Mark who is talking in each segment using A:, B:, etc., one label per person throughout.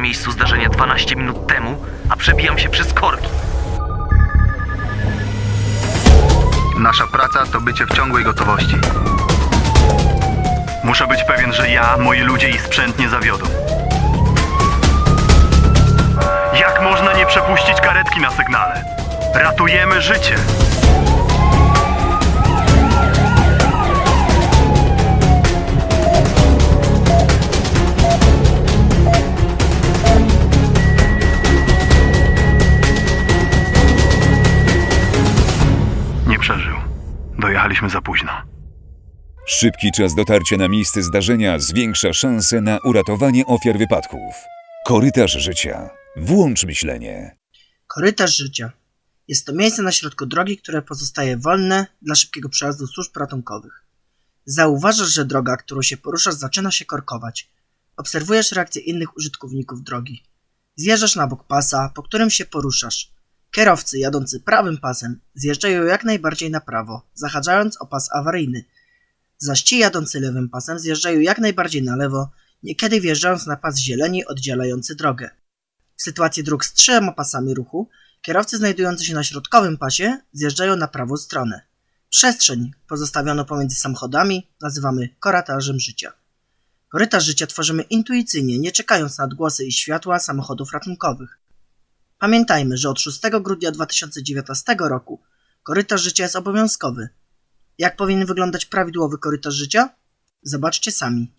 A: miejscu zdarzenia 12 minut temu, a przebijam się przez korki.
B: Nasza praca to bycie w ciągłej gotowości. Muszę być pewien, że ja, moi ludzie i sprzęt nie zawiodą. Jak można nie przepuścić karetki na sygnale? Ratujemy życie! Dojechaliśmy za późno.
C: Szybki czas dotarcia na miejsce zdarzenia zwiększa szanse na uratowanie ofiar wypadków. Korytarz życia. Włącz myślenie.
D: Korytarz życia. Jest to miejsce na środku drogi, które pozostaje wolne dla szybkiego przejazdu służb ratunkowych. Zauważasz, że droga, którą się poruszasz, zaczyna się korkować. Obserwujesz reakcję innych użytkowników drogi. Zjeżdżasz na bok pasa, po którym się poruszasz. Kierowcy jadący prawym pasem zjeżdżają jak najbardziej na prawo, zahaczając o pas awaryjny. Zaś ci jadący lewym pasem zjeżdżają jak najbardziej na lewo, niekiedy wjeżdżając na pas zieleni oddzielający drogę. W sytuacji dróg z trzema pasami ruchu, kierowcy znajdujący się na środkowym pasie zjeżdżają na prawą stronę. Przestrzeń pozostawioną pomiędzy samochodami nazywamy korytarzem życia. Korytarz życia tworzymy intuicyjnie, nie czekając na odgłosy i światła samochodów ratunkowych. Pamiętajmy, że od 6 grudnia 2019 roku korytarz życia jest obowiązkowy. Jak powinien wyglądać prawidłowy korytarz życia? Zobaczcie sami.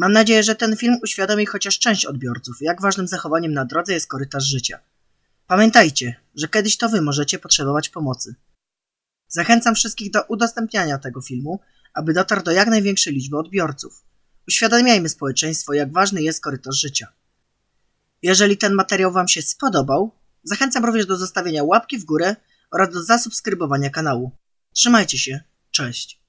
D: Mam nadzieję, że ten film uświadomi chociaż część odbiorców, jak ważnym zachowaniem na drodze jest korytarz życia. Pamiętajcie, że kiedyś to wy możecie potrzebować pomocy. Zachęcam wszystkich do udostępniania tego filmu, aby dotarł do jak największej liczby odbiorców. Uświadamiajmy społeczeństwo, jak ważny jest korytarz życia. Jeżeli ten materiał Wam się spodobał, zachęcam również do zostawienia łapki w górę oraz do zasubskrybowania kanału. Trzymajcie się, cześć.